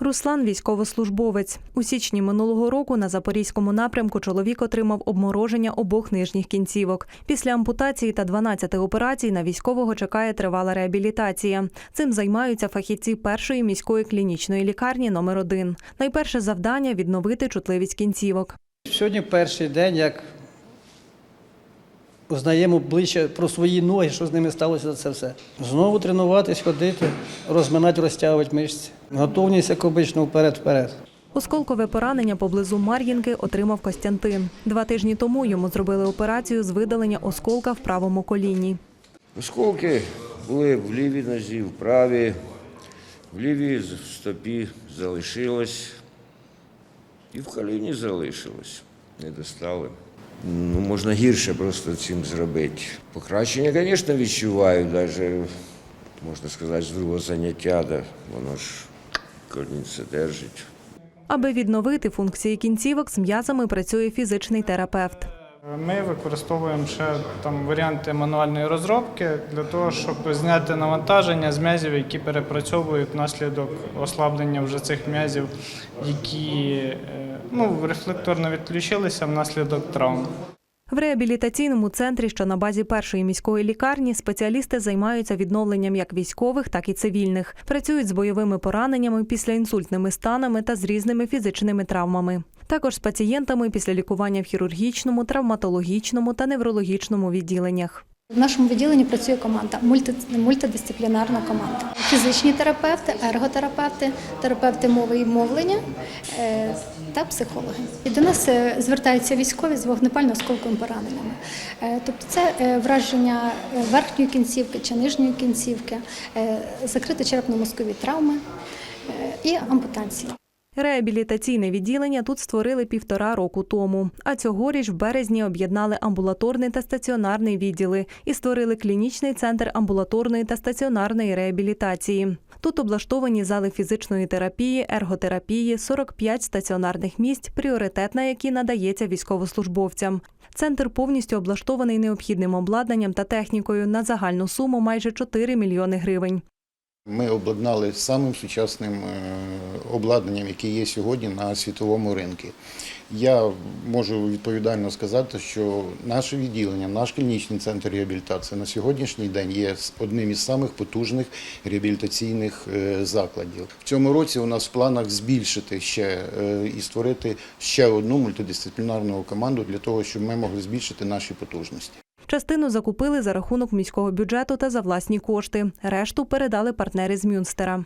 Руслан військовослужбовець. У січні минулого року на запорізькому напрямку чоловік отримав обмороження обох нижніх кінцівок. Після ампутації та 12 операцій на військового чекає тривала реабілітація. Цим займаються фахівці першої міської клінічної лікарні номер 1 Найперше завдання відновити чутливість кінцівок. Сьогодні перший день, як узнаємо ближче про свої ноги, що з ними сталося за це все. Знову тренуватись, ходити, розминати, розтягувати мишці. Готовність, як обично, вперед-вперед. Осколкове поранення поблизу Мар'їнки отримав Костянтин. Два тижні тому йому зробили операцію з видалення осколка в правому коліні. Осколки були в лівій нозі, в правій, в лівій стопі залишилось, і в коліні залишилось. Не достали. Ну, можна гірше просто цим зробити. Покращення, звісно, відчуваю, навіть, можна сказати, з другого заняття, да, воно ж корінце держить. Аби відновити функції кінцівок, з м'язами працює фізичний терапевт. Ми використовуємо ще там варіанти мануальної розробки для того, щоб зняти навантаження з м'язів, які перепрацьовують внаслідок ослаблення вже цих м'язів, які е, ну, рефлекторно відключилися внаслідок травм. В реабілітаційному центрі, що на базі першої міської лікарні, спеціалісти займаються відновленням як військових, так і цивільних. Працюють з бойовими пораненнями, післяінсультними станами та з різними фізичними травмами. Також з пацієнтами після лікування в хірургічному, травматологічному та неврологічному відділеннях. В нашому відділенні працює команда, мультидисциплінарна команда. Фізичні терапевти, ерготерапевти, терапевти мови і мовлення е, та психологи. І до нас е, звертаються військові з вогнепально-осколковими пораненнями. Е, Тобто це враження верхньої кінцівки чи нижньої кінцівки, закриті черепно-мозкові травми і ампутації. Реабілітаційне відділення тут створили півтора року тому. А цьогоріч в березні об'єднали амбулаторний та стаціонарний відділи і створили клінічний центр амбулаторної та стаціонарної реабілітації. Тут облаштовані зали фізичної терапії, ерготерапії, 45 стаціонарних місць, пріоритет на які надається військовослужбовцям. Центр повністю облаштований необхідним обладнанням та технікою на загальну суму майже 4 мільйони гривень. Ми обладнали самим сучасним е, обладнанням, яке є сьогодні на світовому ринку. Я можу відповідально сказати, що наше відділення, наш клінічний центр реабілітації на сьогоднішній день є одним із самих потужних реабілітаційних е, закладів. В цьому році у нас в планах збільшити ще е, і створити ще одну мультидисциплінарну команду для того, щоб ми могли збільшити наші потужності. Частину закупили за рахунок міського бюджету та за власні кошти. Решту передали партнери з Мюнстера.